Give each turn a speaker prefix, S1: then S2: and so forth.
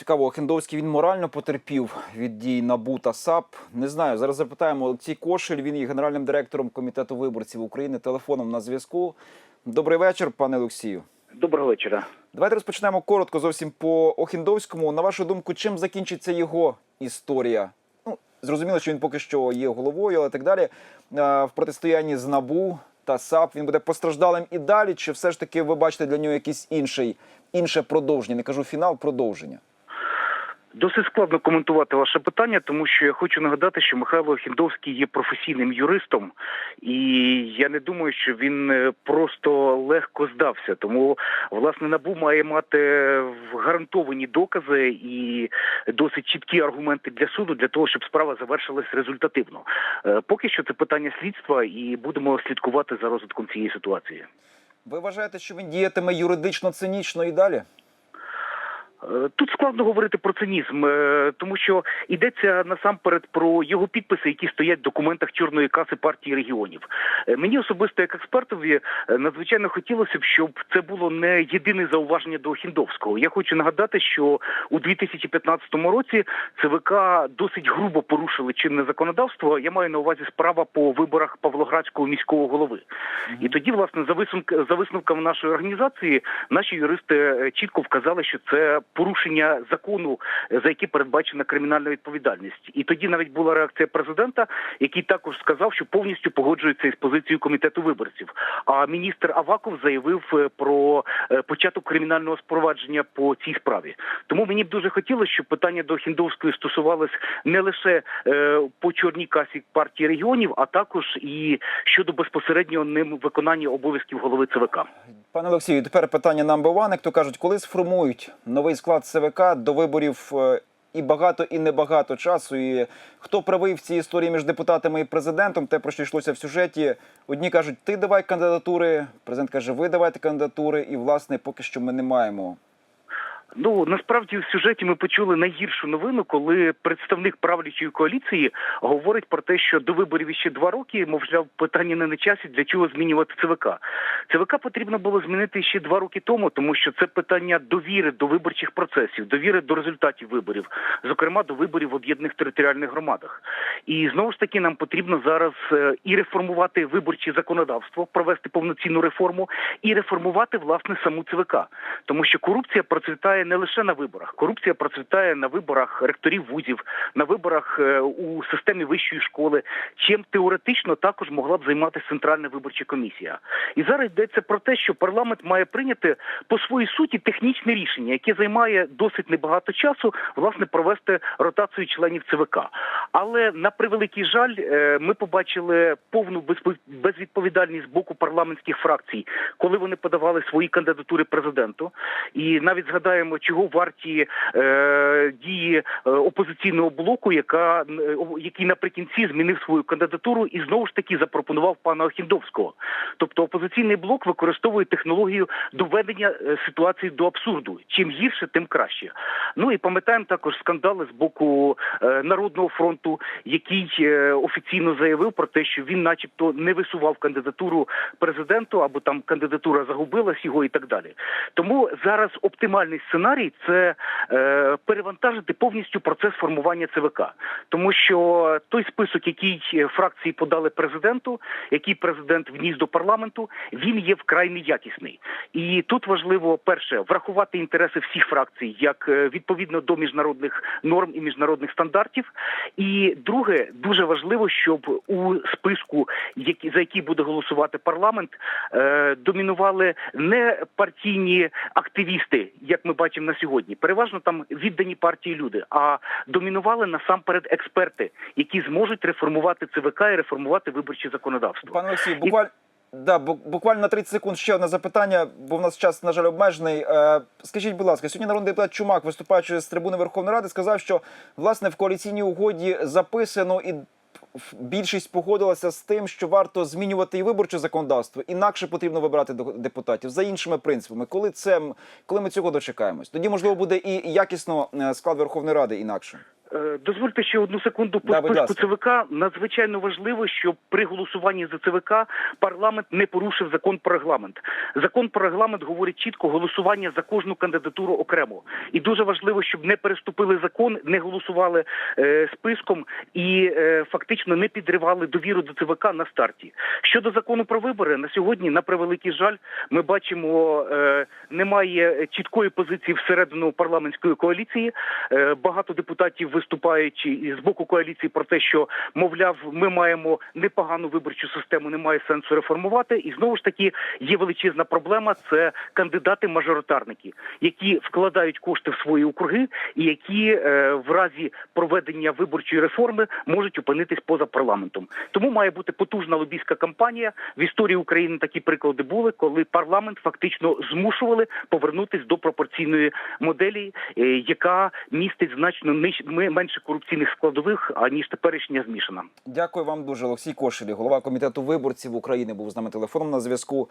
S1: Цікаво, Охендовський він морально потерпів від дій НАБУ та САП. Не знаю. Зараз запитаємо Олексій Кошель. Він є генеральним директором комітету виборців України. Телефоном на зв'язку. Добрий вечір, пане Олексію.
S2: Доброго вечора.
S1: Давайте розпочнемо коротко зовсім по Охендовському. На вашу думку, чим закінчиться його історія? Ну, зрозуміло, що він поки що є головою, але так далі. Е, В протистоянні з НАБУ та САП він буде постраждалим і далі. Чи все ж таки ви бачите для нього якийсь інший, інше продовження? Не кажу фінал, продовження.
S2: Досить складно коментувати ваше питання, тому що я хочу нагадати, що Михайло Хіндовський є професійним юристом, і я не думаю, що він е, просто легко здався. Тому власне набу має мати гарантовані докази і досить чіткі аргументи для суду для того, щоб справа завершилась результативно. Е, Поки що це питання слідства, і будемо слідкувати за розвитком цієї ситуації.
S1: Ви вважаєте, що він діятиме юридично цинічно і далі?
S2: Е, Тут складно говорити про цинізм, е, тому що йдеться насамперед про його підписи, які стоять в документах чорної каси партії регіонів. Е, Мені особисто як експертові надзвичайно хотілося б, щоб це було не єдине зауваження до Хіндовського. Я хочу нагадати, що у 2015 році ЦВК досить грубо порушили чинне законодавство. Я маю на увазі справа по виборах Павлоградського міського голови. І тоді, власне, за висновк за висновками нашої організації, наші юристи чітко вказали, що це порушення закону, за яке передбачена кримінальна відповідальність. І тоді навіть була реакція президента, який також сказав, що повністю погоджується із позицією комітету виборців. А міністр Аваков заявив е, про е, початок кримінального спровадження по цій справі. Тому мені б дуже хотілося, щоб питання до Хіндовської стосувалось не лише е, по чорній касі партії регіонів, а також і щодо безпосереднього ним виконання обов'язків голови ЦВК.
S1: Пане Олексію, тепер питання number one. Як то кажуть, коли сформують новий склад ЦВК до виборів е, і багато, і небагато часу. І хто правий в цій історії між депутатами і президентом, те про що йшлося в сюжеті. Одні кажуть, ти давай кандидатури. Президент каже, ви давайте кандидатури. І власне поки що ми не маємо.
S2: Ну насправді в сюжеті ми почули найгіршу новину, коли представник правлячої коаліції говорить про те, що до виборів іще два роки, мовляв, питання не на часі для чого змінювати ЦВК. ЦВК потрібно було змінити ще два роки тому, тому що це питання довіри до виборчих процесів, довіри до результатів виборів, зокрема до виборів в об'єднаних територіальних громадах. І знову ж таки нам потрібно зараз е, і реформувати виборче законодавство, провести повноцінну реформу, і реформувати власне саму ЦВК, тому що корупція процвітає не лише на виборах. Корупція процвітає на виборах ректорів вузів, на виборах е, у системі вищої школи, чим теоретично також могла б займатися центральна виборча комісія. І зараз йдеться про те, що парламент має прийняти по своїй суті технічне рішення, яке займає досить небагато часу, власне, провести ротацію членів ЦВК. Але на превеликий жаль, е, ми побачили повну безвідповідальність з боку парламентських фракцій, коли вони подавали свої кандидатури президенту. І навіть згадаємо, чого варті е, дії е, опозиційного блоку, яка е, який наприкінці змінив свою кандидатуру і знову ж таки запропонував пана Охіндовського. Тобто опозиційний блок використовує технологію доведення е, ситуації до абсурду. Чим гірше, тим краще. Ну і пам'ятаємо також скандали з боку е, Народного фронту, який е, офіційно заявив про те, що він, начебто, не висував кандидатуру президенту, або там кандидатура загубилась його і так далі. Тому зараз оптимальний сценарій це е, перевантажити повністю процес формування ЦВК, тому що той список, який е, фракції подали президенту, який президент вніс до парламенту, він є вкрай неякісний. І тут важливо перше врахувати інтереси всіх фракцій, як е, відповідно до міжнародних норм і міжнародних стандартів. І друге, дуже важливо, щоб у списку, за який буде голосувати парламент, е, домінували не партійні активісти, як ми бачимо на сьогодні. Переважно там віддані партії люди, а домінували насамперед експерти, які зможуть реформувати ЦВК і реформувати виборче законодавство.
S1: Пане Олексію, буквально. Да, бу- буквально на 30 секунд ще одне запитання, бо в нас час, на жаль, обмежений. Е, скажіть, будь ласка, сьогодні народний депутат Чумак, виступаючи з трибуни Верховної Ради, сказав, що власне в коаліційній угоді записано і більшість погодилася з тим, що варто змінювати і виборче законодавство, інакше потрібно вибирати депутатів за іншими принципами. Коли це коли ми цього дочекаємось, тоді можливо буде і якісно е, склад Верховної Ради інакше.
S2: Е, Дозвольте ще одну секунду по
S1: Да,
S2: списку. ЦВК. Надзвичайно важливо, щоб при голосуванні за ЦВК парламент не порушив закон про регламент. Закон про регламент говорить чітко голосування за кожну кандидатуру окремо. І дуже важливо, щоб не переступили закон, не голосували е, списком і е, фактично не підривали довіру до ЦВК на старті. Щодо закону про вибори, на сьогодні, на превеликий жаль, ми бачимо, е, немає чіткої позиції всередину парламентської коаліції. Е, багато депутатів виступають і з боку коаліції про те, що мовляв, ми маємо непогану виборчу систему, немає сенсу реформувати. І знову ж таки є величезна проблема. Це кандидати-мажоритарники, які вкладають кошти в свої округи, і які е, в разі проведення виборчої реформи можуть опинитись поза парламентом. Тому має бути потужна лобійська кампанія. В історії України такі приклади були, коли парламент фактично змушували повернутись до пропорційної моделі, е, яка містить значно ниж- менше корупційних складових аніж теперішня змішана.
S1: Дякую вам дуже, Олексій Кошелі, голова комітету виборців України, був з нами телефоном на зв'язку.